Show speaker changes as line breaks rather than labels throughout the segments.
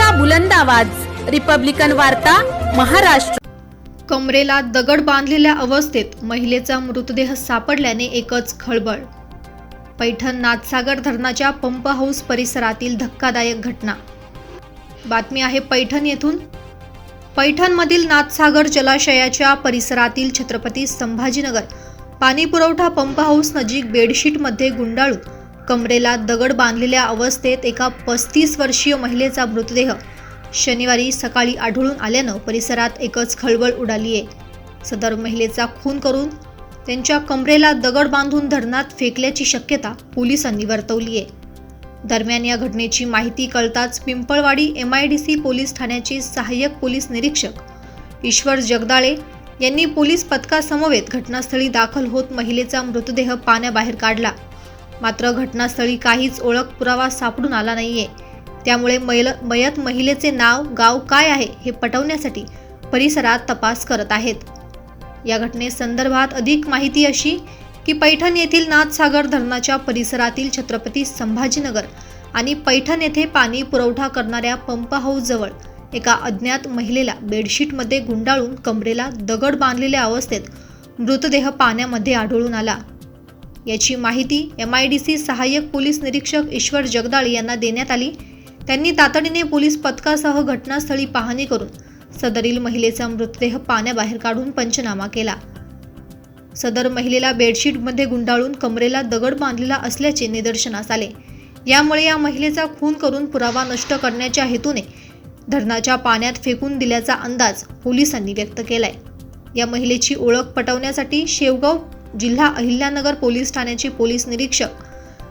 लोकशाहीचा बुलंद आवाज. रिपब्लिकन वार्ता महाराष्ट्र.
कमरेला दगड बांधलेल्या अवस्थेत महिलेचा मृतदेह सापडल्याने एकच खळबळ. पैठण नाथसागर धरणाच्या पंप हाऊस परिसरातील धक्कादायक घटना. बातमी आहे पैठण येथून. पैठणमधील नाथसागर जलाशयाच्या परिसरातील छत्रपती संभाजीनगर. पाणी पुरवठा पंप हाऊस नजीक बेडशीटमध्ये गुंडाळून कमरेला दगड बांधलेल्या अवस्थेत एका पस्तीस वर्षीय महिलेचा मृतदेह. शनिवारी सकाळी आढळून आल्यानं परिसरात एकच खळबळ उडाली आहे सदर महिलेचा खून करून त्यांच्या कमरेला दगड बांधून धरणात फेकल्याची शक्यता पोलिसांनी वर्तवली आहे दरम्यान या घटनेची माहिती कळताच Pimpalwadi M I D C police ठाण्याचे सहाय्यक पोलीस निरीक्षक ईश्वर जगदाळे यांनी पोलीस पथकासमवेत घटनास्थळी दाखल होत महिलेचा मृतदेह पाण्याबाहेर काढला. मात्र घटनास्थळी काहीच ओळख पुरावा सापडून आला नाहीये. त्यामुळे मैल मयत महिलेचे नाव गाव काय आहे हे पटवण्यासाठी परिसरात तपास करत आहेत. या घटनेसंदर्भात अधिक माहिती अशी की पैठण येथील नाथसागर धरणाच्या परिसरातील छत्रपती संभाजीनगर आणि पैठण येथे पाणी पुरवठा करणाऱ्या पंप हाऊसजवळ एका अज्ञात महिलेला बेडशीटमध्ये गुंडाळून कमरेला दगड बांधलेल्या अवस्थेत मृतदेह पाण्यामध्ये आढळून आला. याची माहिती एम आय डी सी सहाय्यक पोलीस निरीक्षक ईश्वर जगदाळ यांना देण्यात आली. त्यांनी तातडीने पोलीस पथकासह घटनास्थळी पाहणी करून सदरील महिलेचा मृतदेह पाण्याबाहेर काढून पंचनामा केला. सदर महिलेला बेडशीटमध्ये गुंडाळून कमरेला दगड बांधलेला असल्याचे निदर्शनास आले. यामुळे या महिलेचा खून करून पुरावा नष्ट करण्याच्या हेतूने धरणाच्या पाण्यात फेकून दिल्याचा अंदाज पोलिसांनी व्यक्त केलाय. या महिलेची ओळख पटवण्यासाठी शेवगाव जिल्हा अहिल्यानगर पोलीस ठाण्याचे पोलीस निरीक्षक.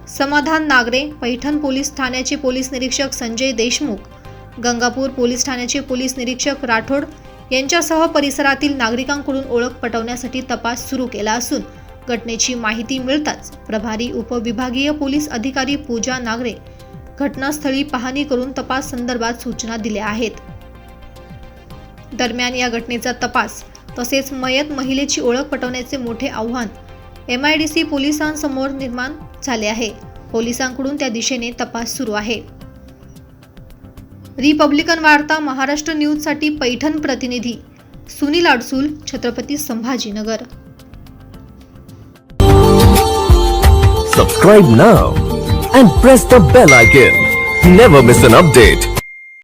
समाधान नागरे पैठण पोलीस ठाण्याचे पोलीस निरीक्षक संजय देशमुख गंगापूर पोलीस ठाण्याचे पोलीस निरीक्षक राठोड यांच्यासह परिसरातील नागरिकांकडून ओळख पटवण्यासाठी तपास सुरू केला असून घटनेची माहिती मिळताच प्रभारी उपविभागीय पोलीस अधिकारी पूजा नागरे घटनास्थळी पाहणी करून तपास संदर्भात सूचना दिल्या आहेत. दरम्यान या घटनेचा तपास तसेच मयत महिलेची ओळख पटवण्याचे मोठे आव्हान एम आय डी सी पोलिसांसमोर निर्माण झाले आहे. पोलिसांकडून त्या दिशेने तपास सुरू आहे. रिपब्लिकन वार्ता महाराष्ट्र न्यूजसाठी पैठण प्रतिनिधी Sunil Adsul Chhatrapati Sambhajinagar.
Subscribe now and press the bell icon never miss an update